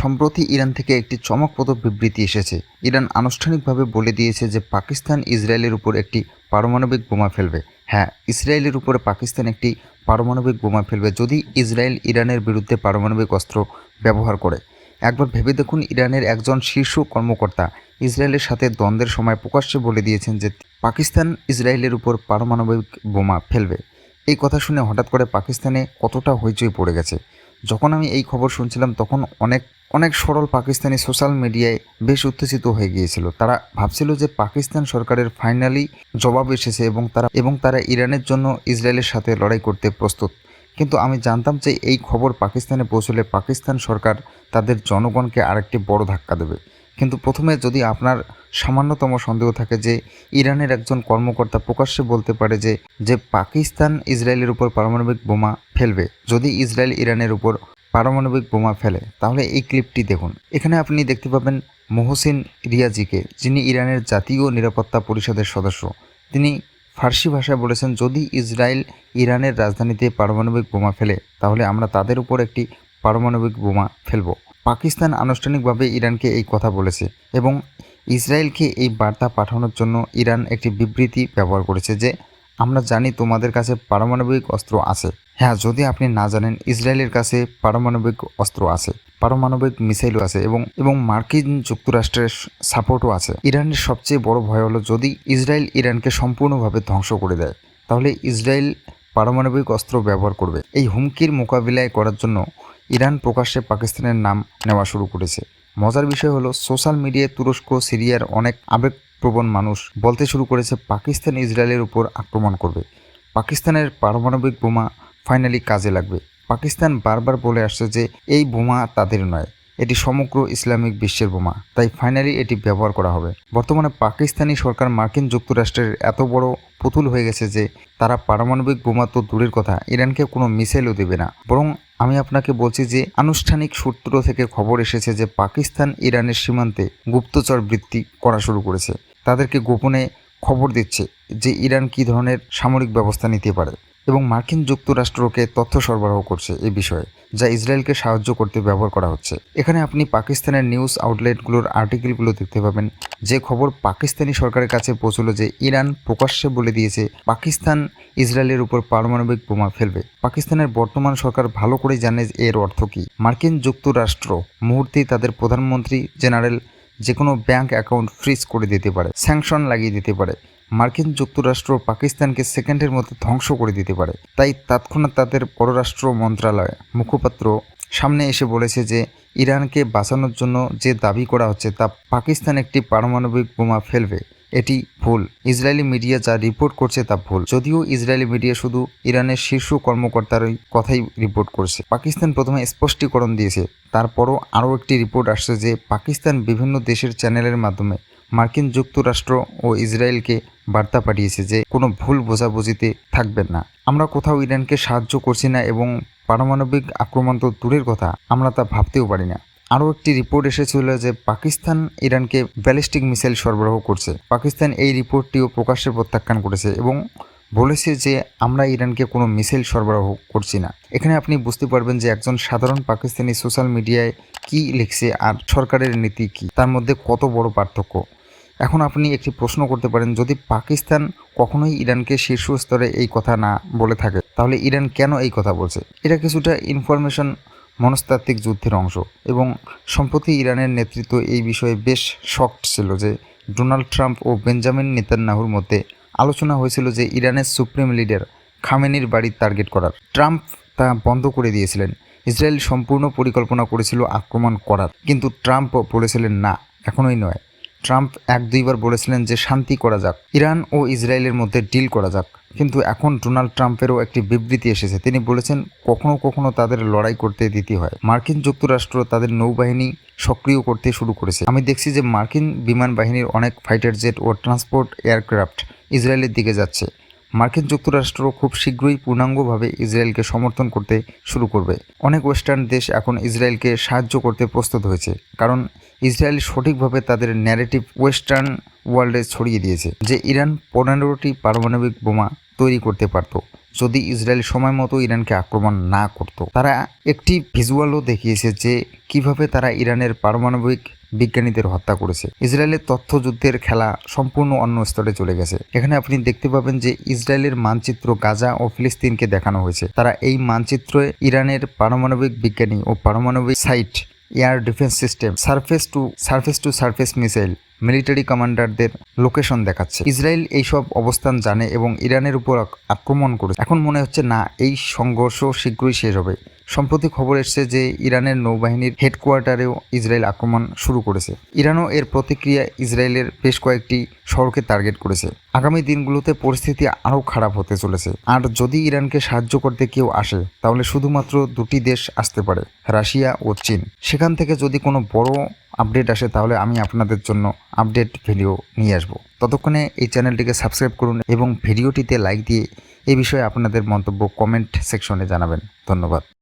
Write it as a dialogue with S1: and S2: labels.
S1: সম্প্রতি ইরান থেকে একটি চমকপ্রদ বিবৃতি এসেছে ইরান আনুষ্ঠানিকভাবে বলে দিয়েছে যে পাকিস্তান ইসরায়েলের উপর একটি পারমাণবিক বোমা ফেলবে হ্যাঁ ইসরায়েলের উপরে পাকিস্তান একটি পারমাণবিক বোমা ফেলবে যদি ইসরায়েল ইরানের বিরুদ্ধে পারমাণবিক অস্ত্র ব্যবহার করে একবার ভেবে দেখুন ইরানের একজন শীর্ষ কর্মকর্তা ইসরায়েলের সাথে দ্বন্দ্বের সময় প্রকাশ্যে বলে দিয়েছেন যে পাকিস্তান ইসরায়েলের উপর পারমাণবিক বোমা ফেলবে এই কথা শুনে হঠাৎ করে পাকিস্তানে কতটা হইচই পড়ে গেছে যখন আমি এই খবর শুনছিলাম তখন অনেক অনেক সরল পাকিস্তানি সোশ্যাল মিডিয়ায় বেশ উত্তেজিত হয়ে গিয়েছিল তারা ভাবছিল যে পাকিস্তান সরকারের ফাইনালি জবাব এসেছে এবং তারা এবং তারা ইরানের জন্য ইসরায়েলের সাথে লড়াই করতে প্রস্তুত কিন্তু আমি জানতাম যে এই খবর পাকিস্তানে পৌঁছলে পাকিস্তান সরকার তাদের জনগণকে আরেকটি বড় ধাক্কা দেবে কিন্তু প্রথমে যদি আপনার সামান্যতম সন্দেহ থাকে যে ইরানের একজন কর্মকর্তা প্রকাশ্যে বলতে পারে যে যে পাকিস্তান ইসরায়েলের উপর পারমাণবিক বোমা ফেলবে যদি ইসরায়েল ইরানের উপর পারমাণবিক বোমা ফেলে তাহলে এই ক্লিপটি দেখুন এখানে আপনি দেখতে পাবেন মোহসিন রিয়াজিকে যিনি ইরানের জাতীয় নিরাপত্তা পরিষদের সদস্য তিনি ফার্সি ভাষায় বলেছেন যদি ইসরায়েল ইরানের রাজধানীতে পারমাণবিক বোমা ফেলে তাহলে আমরা তাদের উপর একটি পারমাণবিক বোমা ফেলবো পাকিস্তান আনুষ্ঠানিকভাবে ইরানকে এই কথা বলেছে এবং ইসরায়েলকে এই বার্তা পাঠানোর জন্য ইরান একটি বিবৃতি ব্যবহার করেছে যে আমরা জানি তোমাদের কাছে পারমাণবিক অস্ত্র আছে হ্যাঁ যদি আপনি না জানেন ইসরায়েলের কাছে পারমাণবিক অস্ত্র আছে পারমাণবিক মিসাইলও আছে এবং এবং মার্কিন যুক্তরাষ্ট্রের সাপোর্টও আছে ইরানের সবচেয়ে বড় ভয় হলো যদি ইসরায়েল ইরানকে সম্পূর্ণভাবে ধ্বংস করে দেয় তাহলে ইসরায়েল পারমাণবিক অস্ত্র ব্যবহার করবে এই হুমকির মোকাবিলায় করার জন্য ইরান প্রকাশ্যে পাকিস্তানের নাম নেওয়া শুরু করেছে মজার বিষয় হলো সোশ্যাল মিডিয়ায় তুরস্ক সিরিয়ার অনেক আবেগপ্রবণ মানুষ বলতে শুরু করেছে পাকিস্তান ইসরায়েলের উপর আক্রমণ করবে পাকিস্তানের পারমাণবিক বোমা ফাইনালি কাজে লাগবে পাকিস্তান বারবার বলে আসছে যে এই বোমা তাদের নয় এটি সমগ্র ইসলামিক বিশ্বের বোমা তাই ফাইনালি এটি ব্যবহার করা হবে বর্তমানে পাকিস্তানি সরকার মার্কিন যুক্তরাষ্ট্রের এত বড় পুতুল হয়ে গেছে যে তারা পারমাণবিক বোমা তো দূরের কথা ইরানকে কোনো মিসাইলও দেবে না বরং আমি আপনাকে বলছি যে আনুষ্ঠানিক সূত্র থেকে খবর এসেছে যে পাকিস্তান ইরানের সীমান্তে গুপ্তচর বৃত্তি করা শুরু করেছে তাদেরকে গোপনে খবর দিচ্ছে যে ইরান কী ধরনের সামরিক ব্যবস্থা নিতে পারে এবং মার্কিন যুক্তরাষ্ট্রকে তথ্য সরবরাহ করছে এ বিষয়ে যা ইসরায়েলকে সাহায্য করতে ব্যবহার করা হচ্ছে এখানে আপনি পাকিস্তানের নিউজ আউটলেটগুলোর আর্টিকেলগুলো দেখতে পাবেন যে খবর পাকিস্তানি সরকারের কাছে পৌঁছল যে ইরান প্রকাশ্যে বলে দিয়েছে পাকিস্তান ইসরায়েলের উপর পারমাণবিক বোমা ফেলবে পাকিস্তানের বর্তমান সরকার ভালো করে জানে এর অর্থ কী মার্কিন যুক্তরাষ্ট্র মুহূর্তে তাদের প্রধানমন্ত্রী জেনারেল যে কোনো ব্যাঙ্ক অ্যাকাউন্ট ফ্রিজ করে দিতে পারে স্যাংশন লাগিয়ে দিতে পারে মার্কিন যুক্তরাষ্ট্র পাকিস্তানকে সেকেন্ডের মধ্যে ধ্বংস করে দিতে পারে তাই তৎক্ষণাৎ তাদের পররাষ্ট্র মন্ত্রণালয় মুখপাত্র সামনে এসে বলেছে যে ইরানকে বাঁচানোর জন্য যে দাবি করা হচ্ছে তা পাকিস্তান একটি পারমাণবিক বোমা ফেলবে এটি ভুল ইসরায়েলি মিডিয়া যা রিপোর্ট করছে তা ভুল যদিও ইসরায়েলি মিডিয়া শুধু ইরানের শীর্ষ কর্মকর্তারই কথাই রিপোর্ট করছে পাকিস্তান প্রথমে স্পষ্টীকরণ দিয়েছে তারপরও আরও একটি রিপোর্ট আসছে যে পাকিস্তান বিভিন্ন দেশের চ্যানেলের মাধ্যমে মার্কিন যুক্তরাষ্ট্র ও ইসরায়েলকে বার্তা পাঠিয়েছে যে কোনো ভুল বোঝাবুঝিতে থাকবেন না আমরা কোথাও ইরানকে সাহায্য করছি না এবং পারমাণবিক আক্রমণ তো দূরের কথা আমরা তা ভাবতেও পারি না আরও একটি রিপোর্ট এসেছিল যে পাকিস্তান ইরানকে ব্যালিস্টিক মিসাইল সরবরাহ করছে পাকিস্তান এই রিপোর্টটিও প্রকাশ্যে প্রত্যাখ্যান করেছে এবং বলেছে যে আমরা ইরানকে কোনো মিসাইল সরবরাহ করছি না এখানে আপনি বুঝতে পারবেন যে একজন সাধারণ পাকিস্তানি সোশ্যাল মিডিয়ায় কি লিখছে আর সরকারের নীতি কি তার মধ্যে কত বড় পার্থক্য এখন আপনি একটি প্রশ্ন করতে পারেন যদি পাকিস্তান কখনোই ইরানকে শীর্ষ স্তরে এই কথা না বলে থাকে তাহলে ইরান কেন এই কথা বলছে এটা কিছুটা ইনফরমেশন মনস্তাত্ত্বিক যুদ্ধের অংশ এবং সম্প্রতি ইরানের নেতৃত্ব এই বিষয়ে বেশ শক্ট ছিল যে ডোনাল্ড ট্রাম্প ও বেঞ্জামিন নেতান্নাহুর মধ্যে আলোচনা হয়েছিল যে ইরানের সুপ্রিম লিডার খামেনির বাড়ি টার্গেট করার ট্রাম্প তা বন্ধ করে দিয়েছিলেন ইসরায়েল সম্পূর্ণ পরিকল্পনা করেছিল আক্রমণ করার কিন্তু ট্রাম্প বলেছিলেন না এখনোই নয় ট্রাম্প এক দুইবার বলেছিলেন যে শান্তি করা যাক ইরান ও ইসরায়েলের মধ্যে ডিল করা যাক কিন্তু এখন ডোনাল্ড ট্রাম্পেরও একটি বিবৃতি এসেছে তিনি বলেছেন কখনো কখনো তাদের লড়াই করতে দিতে হয় মার্কিন যুক্তরাষ্ট্র তাদের নৌবাহিনী সক্রিয় করতে শুরু করেছে আমি দেখছি যে মার্কিন বিমান বাহিনীর অনেক ফাইটার জেট ও ট্রান্সপোর্ট এয়ারক্রাফট ইসরায়েলের দিকে যাচ্ছে মার্কিন যুক্তরাষ্ট্র খুব শীঘ্রই পূর্ণাঙ্গভাবে ইসরায়েলকে সমর্থন করতে শুরু করবে অনেক ওয়েস্টার্ন দেশ এখন ইসরায়েলকে সাহায্য করতে প্রস্তুত হয়েছে কারণ ইসরায়েল সঠিকভাবে তাদের ন্যারেটিভ ওয়েস্টার্ন ওয়ার্ল্ডে ছড়িয়ে দিয়েছে যে ইরান পনেরোটি পারমাণবিক বোমা তৈরি করতে পারত যদি ইসরায়েল সময় মতো ইরানকে আক্রমণ না করত তারা একটি ভিজুয়ালও দেখিয়েছে যে কিভাবে তারা ইরানের পারমাণবিক বিজ্ঞানীদের হত্যা করেছে ইসরায়েলের তথ্য যুদ্ধের খেলা সম্পূর্ণ অন্য স্তরে চলে গেছে এখানে আপনি দেখতে পাবেন যে ইসরায়েলের মানচিত্র গাজা ও ফিলিস্তিনকে দেখানো হয়েছে তারা এই মানচিত্রে ইরানের পারমাণবিক বিজ্ঞানী ও পারমাণবিক site air defense system, surface to surface missile, military কমান্ডারদের location দেখাচ্ছে ইসরায়েল এইসব অবস্থান জানে এবং ইরানের উপর আক্রমণ করেছে এখন মনে হচ্ছে না এই সংঘর্ষ শীঘ্রই শেষ হবে সম্প্রতি খবর এসছে যে ইরানের নৌবাহিনীর হেডকোয়ার্টারেও ইসরায়েল আক্রমণ শুরু করেছে ইরানও এর প্রতিক্রিয়া ইসরায়েলের বেশ কয়েকটি শহরকে টার্গেট করেছে আগামী দিনগুলোতে পরিস্থিতি আরও খারাপ হতে চলেছে আর যদি ইরানকে সাহায্য করতে কেউ আসে তাহলে শুধুমাত্র দুটি দেশ আসতে পারে রাশিয়া ও চীন সেখান থেকে যদি কোনো বড় আপডেট আসে তাহলে আমি আপনাদের জন্য আপডেট ভিডিও নিয়ে আসব ততক্ষণে এই চ্যানেলটিকে সাবস্ক্রাইব করুন এবং ভিডিওটিতে লাইক দিয়ে এই বিষয়ে আপনাদের মন্তব্য কমেন্ট সেকশনে জানাবেন ধন্যবাদ